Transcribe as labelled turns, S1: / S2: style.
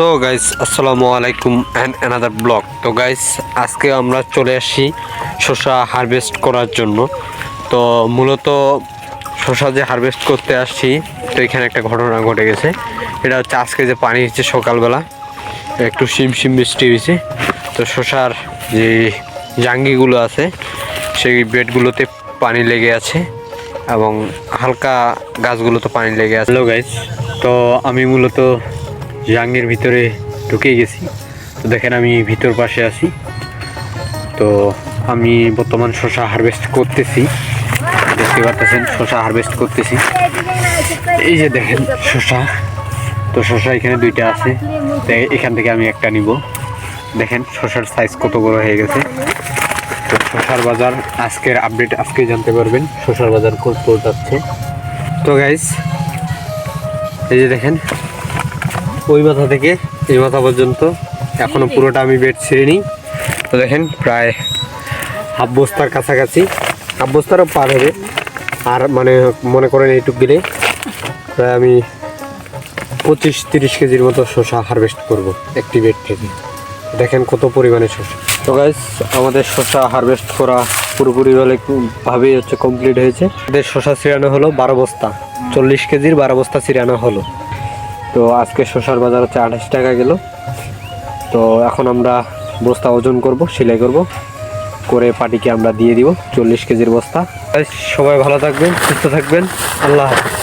S1: So guys আসসালামু আলাইকুম and another blog তো গাইস আজকে আমরা চলে আসি শসা হারভেস্ট করার জন্য। তো, মূলত শসা যে হারভেস্ট করতে আসছি, তো এখানে একটা ঘটনা ঘটে গেছে। এটা হচ্ছে আজকে যে পানি হচ্ছে সকালবেলা, একটু শিম শিম বৃষ্টি হয়েছে। তো, শসার যে জাঙ্গিগুলো আছে, সেই বেডগুলোতে পানি লেগে আছে এবং হালকা গাছগুলোতে পানি লেগে আছে। হ্যালো গাইস তো আমি মূলত জাঙ্গের ভিতরে ঢুকে গেছি। তো দেখেন আমি ভিতর পাশে আছি। তো আমি বর্তমান শসা হারভেস্ট করতেছি। দেখতে পাচ্ছেন, শসা হারভেস্ট করতেছি। এই যে দেখেন শসা। তো শসা এখানে দুইটা আছে। এখান থেকে আমি একটা নিব। দেখেন, শসার সাইজ কত বড় হয়ে গেছে। তো শসার বাজার আজকের আপডেট আজকে জানতে পারবেন। শসার বাজার কত যাচ্ছে। তো গাইস এই যে দেখেন ওই মাথা থেকে এই মাথা পর্যন্ত। এখনও পুরোটা আমি বেড ছেড়ে নিই তো দেখেন প্রায় হাফ বস্তার কাছাকাছি। হাফ বস্তারও পার হবে। আর মানে মনে করেন এইটুক গেলে প্রায় আমি পঁচিশ তিরিশ কেজির মতো শসা হারভেস্ট করব একটি বেড থেকে। দেখেন কত পরিমাণে শসা। তো গাইস আমাদের শসা হারভেস্ট করা পুরোপুরি হলে ভাবেই হচ্ছে কমপ্লিট হয়েছে। আমাদের শসা ছিড়ানো হলো বারো বস্তা। চল্লিশ কেজির বারো বস্তা ছিড়ানো হলো। তো আজকে শসার বাজার হচ্ছে আঠাশ টাকা গেল তো এখন আমরা বস্তা ওজন করব, সেলাই করব। করে পাটিকে আমরা দিয়ে দিব, চল্লিশ কেজির বস্তা। সবাই ভালো থাকবেন, সুস্থ থাকবেন। আল্লাহ হাফেজ।